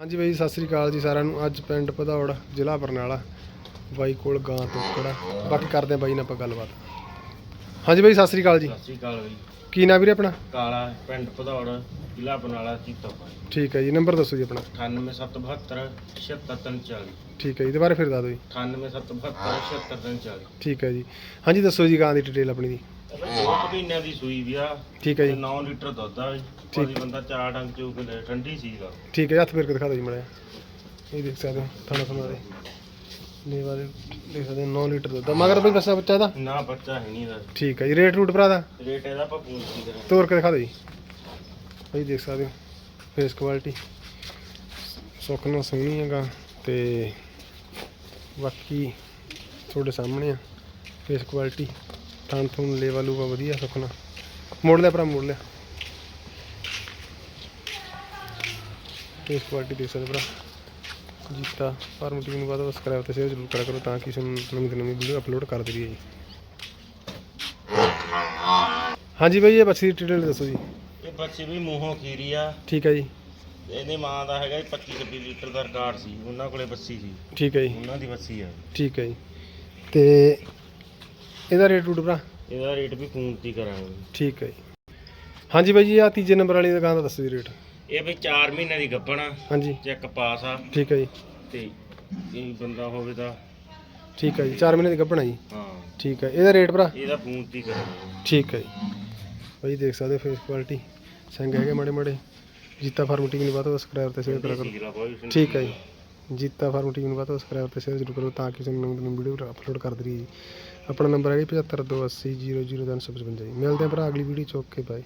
ਹਾਂਜੀ ਬਾਈ, ਸਤਿ ਸ੍ਰੀ ਅਕਾਲ ਜੀ ਸਾਰਿਆਂ ਨੂੰ। ਅੱਜ ਪਿੰਡ ਭਦੌੜ ਜ਼ਿਲ੍ਹਾ ਬਰਨਾਲਾ, ਬਾਈ ਕੋਲ ਗਾਂ ਤੋਕੜਾ ਬਾਕੀ ਕਰਦੇ ਆ ਬਾਈ ਨਾਲ ਆਪਾਂ ਗੱਲਬਾਤ। ਹਾਂਜੀ ਬਾਈ ਸਤਿ ਸ੍ਰੀ ਅਕਾਲ ਜੀ। ਸਤਿ ਸ਼੍ਰੀ ਅਕਾਲ ਬਈ। ਕੀ ਨਾਂ ਵੀਰੇ ਆਪਣਾ? ਕਾਲਾ ਪਿੰਡ ਭਦੌੜ ਜ਼ਿਲ੍ਹਾ ਬਰਨਾਲਾ ਚੀਤੋਪਾ ਠੀਕ ਹੈ ਜੀ ਨੰਬਰ ਦੱਸੋ ਜੀ ਆਪਣਾ। 98772 76340 ਠੀਕ ਹੈ ਜੀ ਦੁਬਾਰਾ ਫਿਰ ਦੱਸ ਦਿਓ ਜੀ। 98772 76340 ਠੀਕ ਹੈ ਜੀ। ਹਾਂਜੀ ਦੱਸੋ ਜੀ ਗਾਂ ਦੀ ਡਿਟੇਲ ਆਪਣੀ ਦੀ। ਇਹ ਬਈ ਦੋ ਕੁ ਮਹੀਨਿਆਂ ਦੀ ਸੂਈ ਵੀ ਆ। ਠੀਕ ਹੈ ਜੀ। 9 ਲੀਟਰ ਦੁੱਧ ਆ। ਕੋਈ ਬੰਦਾ ਚਾਰ ਡੰਗ ਚੋ ਕੇ ਲੈ ਠੰਡੀ ਸੀਗਾ। ਠੀਕ ਹੈ ਜੀ, ਹੱਥ ਫੇਰ ਕੇ ਦਿਖਾ ਦਿਓ ਜੀ ਮੜਿਆ ਇਹ ਦੇਖ ਸਕਦੇ ਹੋ ਥਾਣਾ ਦੇ। ਲੇਵਾ ਦੇ ਹੋ 9 ਲੀਟਰ ਦੁੱਧ ਆ। ਮਗਰ ਬਈ ਬੱਸਾ ਬੱਚਾ ਦਾ ਨਾ ਬੱਚਾ ਹੈ ਨਹੀਂ ਦਾ ਠੀਕ ਹੈ ਜੀ ਰੇਟ ਰੂਟ ਭਰਾ ਦਾ? ਰੇਟ ਇਹਦਾ ਆਪਾਂ ਪੂਛੀ ਕਰਾਂ ਤੋਰ ਕੇ ਦਿਖਾ ਦਿਓ ਜੀ। ਭਾਈ ਦੇਖ ਸਕਦੇ ਹੋ ਫੇਸ ਕੁਆਲਿਟੀ ਸੁੱਖ ਨਾਲ ਸੋਹਣੀ ਹੈਗਾ ਤੇ ਬਾਕੀ ਤੁਹਾਡੇ ਸਾਹਮਣੇ ਆ ਫੇਸ ਕੁਆਲਿਟੀ ਥਣ ਥੁਣ ਲੇਵਾ ਲੂਵਾ ਵਧੀਆ ਸੁੱਖ ਨਾਲ। ਮੋੜ ਲਿਆ ਭਰਾ ਮੋੜ ਲਿਆ। ਫੇਸ ਕੁਆਲਿਟੀ ਦੇਖ ਸਕਦੇ ਭਰਾ। ਜੀਤਾ ਫਾਰਮ ਟੀਮ ਨੂੰ ਬਾਅਦ ਸਬਸਕ੍ਰਾਈਬ ਤੇ ਸ਼ੇਅਰ ਜ਼ਰੂਰ ਕਰਿਆ ਕਰੋ ਤਾਂ ਕਿ ਤੁਹਾਨੂੰ ਨਵੀਂ ਤੋਂ ਨਵੀਂ ਵੀਡੀਓ ਅਪਲੋਡ ਕਰ ਦਈਏ ਜੀ। ਹਾਂਜੀ ਭਾਈ ਇਹ ਬੱਚੀ ਦੀ ਡਿਟੇਲ ਦੱਸੋ ਜੀ। ਇਹ ਬੱਚੇ ਵੀ ਮੂੰਹੋਂ ਖੀਰੀ ਆ। ਠੀਕ ਹੈ ਜੀ। ਇਹਦੀ ਮਾਂ ਦਾ ਹੈਗਾ 25 26 ਲੀਟਰ ਦਾ ਰਿਕਾਰਡ ਸੀ। ਉਹਨਾਂ ਕੋਲੇ ਬੱਸੀ ਸੀ। ਠੀਕ ਹੈ ਜੀ। ਉਹਨਾਂ ਦੀ ਬੱਸੀ ਆ। ਠੀਕ ਹੈ ਜੀ। ਤੇ ਇਹਦਾ ਰੇਟ ਰੂਟ ਭਰਾ? ਇਹਦਾ ਰੇਟ ਵੀ ਪੂੰਤੀ ਕਰਾਂਗੇ। ਠੀਕ ਹੈ ਜੀ। ਹਾਂਜੀ ਬਾਈ ਜੀ ਆ ਤੀਜੇ ਨੰਬਰ ਵਾਲੀ ਦੁਕਾਨ ਦਾ ਦੱਸੋ ਜੀ ਰੇਟ ਇਹ ਬਈ 4 ਮਹੀਨਿਆਂ ਦੀ ਗੱਭਣ ਆ। ਹਾਂਜੀ। ਚੈੱਕ ਪਾਸ ਆ। ਠੀਕ ਹੈ ਜੀ। ਤੇ ਇਹ ਬੰਦਾ ਹੋਵੇ ਤਾਂ ਠੀਕ ਹੈ ਜੀ 4 ਮਹੀਨੇ ਦੀ ਗੱਭਣਾ ਜੀ। ਹਾਂ। ਠੀਕ ਹੈ ਇਹਦਾ ਰੇਟ ਭਰਾ? ਇਹਦਾ ਪੂੰਤੀ ਕਰਾਂਗੇ ਠੀਕ ਹੈ ਜੀ। ਬਾਈ ਦੇਖ ਸਕਦੇ ਫੇਸ ਕੁਆਲਿਟੀ ਸੰਗ ਹੈਗੇ ਮਾੜੇ ਮਾੜੇ। ਜੀਤਾ ਫਾਰਮ ਟੀਮ ਨੂੰ ਬਾਅਦ ਸਬਸਕ੍ਰਾਈਬ ਤੇ ਸ਼ੇਅਰ ਕਰਿਆ ਕਰੋ। ਠੀਕ ਹੈ ਜੀ। ਜੀਤਾ ਫਾਰਮ ਟੀਮ ਨੂੰ ਬਾਅਦ ਸਬਸਕ੍ਰਾਈਬ ਤੇ ਸ਼ੇਅਰ ਜ਼ਰੂਰ ਕਰੋ ਤਾਂ ਕਿ ਤੁਹਾਨੂੰ ਨਵੀਂ ਨਵੀਂ ਵੀਡੀਓ ਅਪਲੋਡ ਕਰ ਦਈਏ ਜੀ। ਆਪਣਾ ਨੰਬਰ 7528000355 ਜੀ ਮਿਲਦੇ ਹਾਂ ਭਰਾ ਅਗਲੀ ਵੀਡੀਓ ਚ। Okay bye